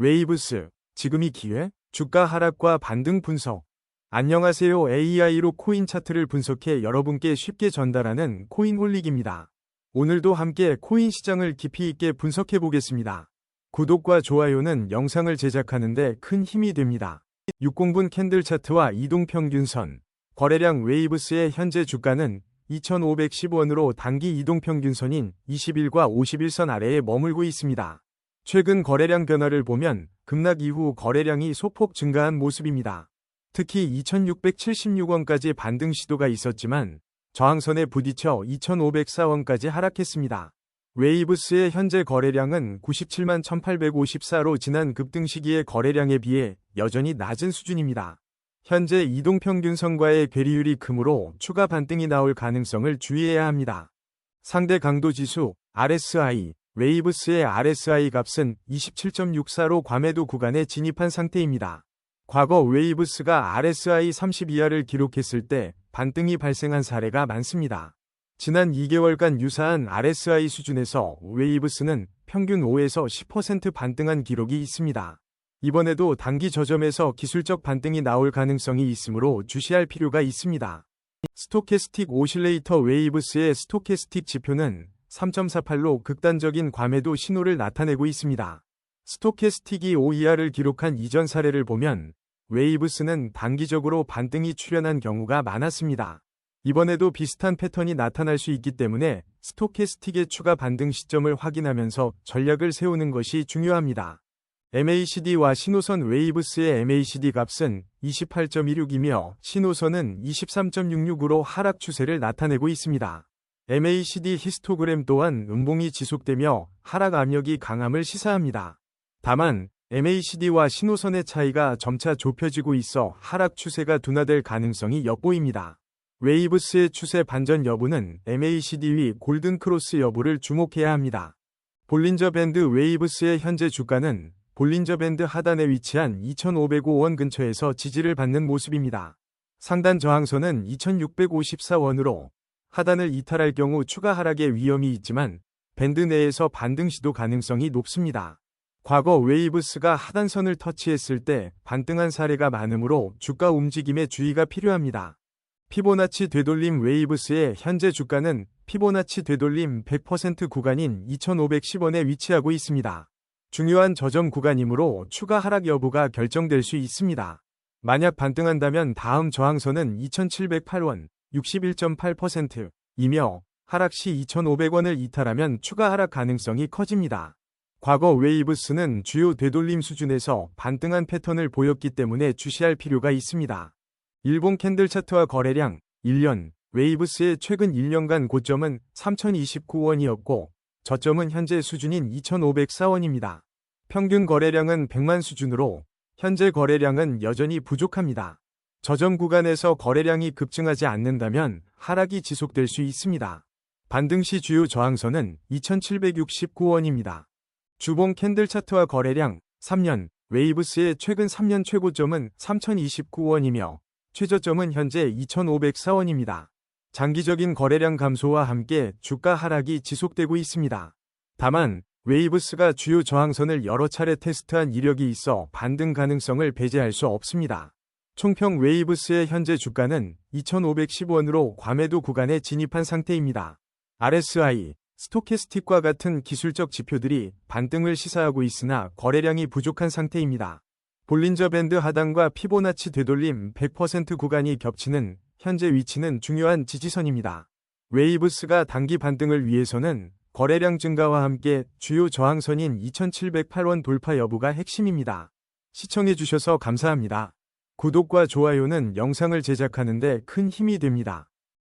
웨이브스, 지금이 기회? 주가 하락과 반등 분석. 안녕하세요. AI로 코인 차트를 분석해 여러분께 쉽게 전달하는 코인 홀릭입니다. 오늘도 함께 코인 시장을 깊이 있게 분석해 보겠습니다. 구독과 좋아요는 영상을 제작하는데 큰 힘이 됩니다. 60분 캔들 차트와 이동 평균선, 거래량 웨이브스의 현재 주가는 2,510원으로 단기 이동 평균선인 21과 51선 아래에 머물고 있습니다. 최근 거래량 변화를 보면 급락 이후 거래량이 소폭 증가한 모습입니다. 특히 2,676원까지 반등 시도가 있었지만 저항선에 부딪혀 2,504원까지 하락했습니다. 웨이브스의 현재 거래량은 97만 1854로 지난 급등 시기의 거래량에 비해 여전히 낮은 수준입니다. 현재 이동평균선과의 괴리율이 크므로 추가 반등이 나올 가능성을 주의해야 합니다. 상대 강도 지수 RSI 웨이브스의 RSI 값은 27.64로 과매도 구간에 진입한 상태입니다. 과거 웨이브스가 RSI 30 이하를 기록했을 때 반등이 발생한 사례가 많습니다. 지난 2개월간 유사한 RSI 수준에서 웨이브스는 평균 5에서 10% 반등한 기록이 있습니다. 이번에도 단기 저점에서 기술적 반등이 나올 가능성이 있으므로 주시할 필요가 있습니다. 스토캐스틱 오실레이터 웨이브스의 스토캐스틱 지표는 3.48로 극단적인 과매도 신호를 나타내고 있습니다. 스토캐스틱이 5 이하를 기록한 이전 사례를 보면 웨이브스는 단기적으로 반등이 출현한 경우가 많았습니다. 이번에도 비슷한 패턴이 나타날 수 있기 때문에 스토캐스틱의 추가 반등 시점을 확인하면서 전략을 세우는 것이 중요합니다. MACD와 신호선 웨이브스의 MACD 값은 28.16이며 신호선은 23.66으로 하락 추세를 나타내고 있습니다. MACD 히스토그램 또한 음봉이 지속되며 하락 압력이 강함을 시사합니다. 다만 MACD와 신호선의 차이가 점차 좁혀지고 있어 하락 추세가 둔화될 가능성이 엿보입니다. 웨이브스의 추세 반전 여부는 MACD 위 골든 크로스 여부를 주목해야 합니다. 볼린저 밴드 웨이브스의 현재 주가는 볼린저 밴드 하단에 위치한 2,505원 근처에서 지지를 받는 모습입니다. 상단 저항선은 2,654원으로 하단을 이탈할 경우 추가 하락의 위험이 있지만 밴드 내에서 반등 시도 가능성이 높습니다. 과거 웨이브스가 하단선을 터치했을 때 반등한 사례가 많으므로 주가 움직임에 주의가 필요합니다. 피보나치 되돌림 웨이브스의 현재 주가는 피보나치 되돌림 100% 구간인 2,510원에 위치하고 있습니다. 중요한 저점 구간이므로 추가 하락 여부가 결정될 수 있습니다. 만약 반등한다면 다음 저항선은 2,708원 61.8%이며 하락 시 2,500원을 이탈하면 추가 하락 가능성이 커집니다. 과거 웨이브스는 주요 되돌림 수준에서 반등한 패턴을 보였기 때문에 주시할 필요가 있습니다. 일본 캔들 차트와 거래량 1년 웨이브스의 최근 1년간 고점은 3,029원이었고 저점은 현재 수준인 2,504원입니다. 평균 거래량은 100만 수준으로 현재 거래량은 여전히 부족합니다. 저점 구간에서 거래량이 급증하지 않는다면 하락이 지속될 수 있습니다. 반등 시 주요 저항선은 2,769원입니다. 주봉 캔들 차트와 거래량 3년 웨이브스의 최근 3년 최고점은 3,029원이며 최저점은 현재 2,504원입니다. 장기적인 거래량 감소와 함께 주가 하락이 지속되고 있습니다. 다만 웨이브스가 주요 저항선을 여러 차례 테스트한 이력이 있어 반등 가능성을 배제할 수 없습니다. 총평 웨이브스의 현재 주가는 2,510원으로 과매도 구간에 진입한 상태입니다. RSI, 스토캐스틱과 같은 기술적 지표들이 반등을 시사하고 있으나 거래량이 부족한 상태입니다. 볼린저 밴드 하단과 피보나치 되돌림 100% 구간이 겹치는 현재 위치는 중요한 지지선입니다. 웨이브스가 단기 반등을 위해서는 거래량 증가와 함께 주요 저항선인 2708원 돌파 여부가 핵심입니다. 시청해주셔서 감사합니다. 구독과 좋아요는 영상을 제작하는데 큰 힘이 됩니다.